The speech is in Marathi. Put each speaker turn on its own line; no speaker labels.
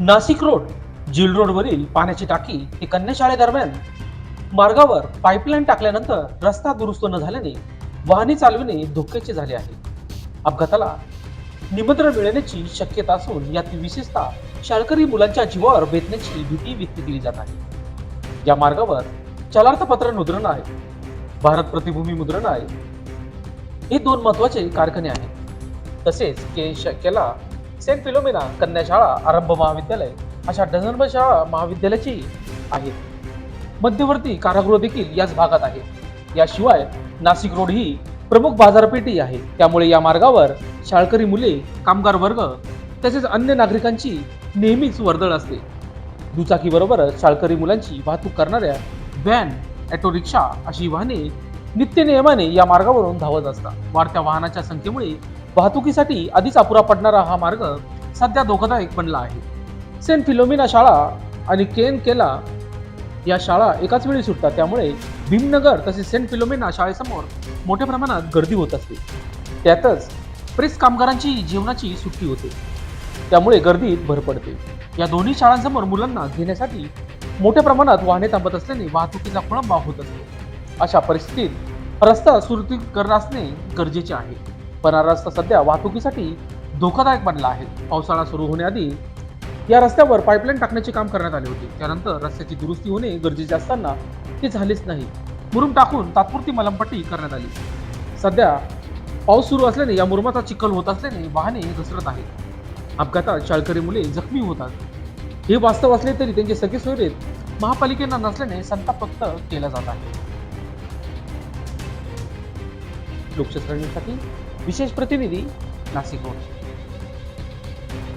नाशिक रोड जिल रोडवरील पाण्याची टाकी हे कन्याशाळेदरम्यान. मार्गावर पाईपलाईन टाकल्यानंतर रस्ता दुरुस्त न झाल्याने वाहने चालविणे धोक्याचे झाले आहे. अपघाताला निमंत्रण मिळण्याची शक्यता असून यात विशेषतः शाळकरी मुलांच्या जीवावर बेतण्याची भीती व्यक्त केली जात आहे. या मार्गावर चलार्थपत्र मुद्रण आहे भारत प्रतिभूमी मुद्रण आहे. हे दोन महत्त्वाचे कारखाने आहेत. तसेच के केला सेंट फिलोमिना कन्या शाळा आरंभ महाविद्यालय अशा डझनभर शाळा महाविद्यालयाची आहेत. मध्यवर्ती कारागृह देखील याच भागात आहे. याशिवाय नाशिक रोड ही प्रमुख बाजारपेठी आहे. त्यामुळे या मार्गावर शाळकरी मुले कामगार वर्ग तसेच अन्य नागरिकांची नेहमीच वर्दळ असते. दुचाकीबरोबरच शाळकरी मुलांची वाहतूक करणाऱ्या व्हॅन ऑटो रिक्षा अशी वाहने नित्य नियमाने या मार्गावरून धावत असतात. वाढत्या वाहनाच्या संख्येमुळे वाहतुकीसाठी आधीच अपुरा पडणारा हा मार्ग सध्या धोकादायक बनला आहे. सेंट फिलोमिना शाळा आणि केन केला या शाळा एकाच वेळी सुटतात. त्यामुळे भीमनगर तसेच सेंट फिलोमिना शाळेसमोर मोठ्या प्रमाणात गर्दी होत असते. त्यातच प्रेस कामगारांची जीवनाची सुट्टी होते. त्यामुळे गर्दीत भर पडते. या दोन्ही शाळांसमोर मुलांना घेण्यासाठी मोठ्या प्रमाणात वाहने थांबत असल्याने वाहतुकीचा खोळंबा होत असतो. अशा परिस्थितीत रस्ता सुरळीकरण असणे गरजेचे आहे. पण हा रस्ता सध्या वाहतुकीसाठी धोकादायक बनला आहे. पावसाळा सुरू होण्याआधी या रस्त्यावर पाईपलाईन टाकण्याचे काम करण्यात आले होते. त्यानंतर रस्त्याची दुरुस्ती होणे गरजेचे असताना ते झालेच नाही. मुरुम टाकून तात्पुरती मलमपट्टी करण्यात आली. सध्या पाऊस सुरू असल्याने या मुरुमाचा चिखल होत असल्याने वाहने घसरत आहेत. अपघातात शाळकरी मुले जखमी होतात हे वास्तव असले तरी त्यांचे सगळे सोयरेत महापालिकेना नसल्याने संताप व्यक्त केला जात आहे. लोकशास्त्रांसाठी विशेष प्रतिनिधी नाशिक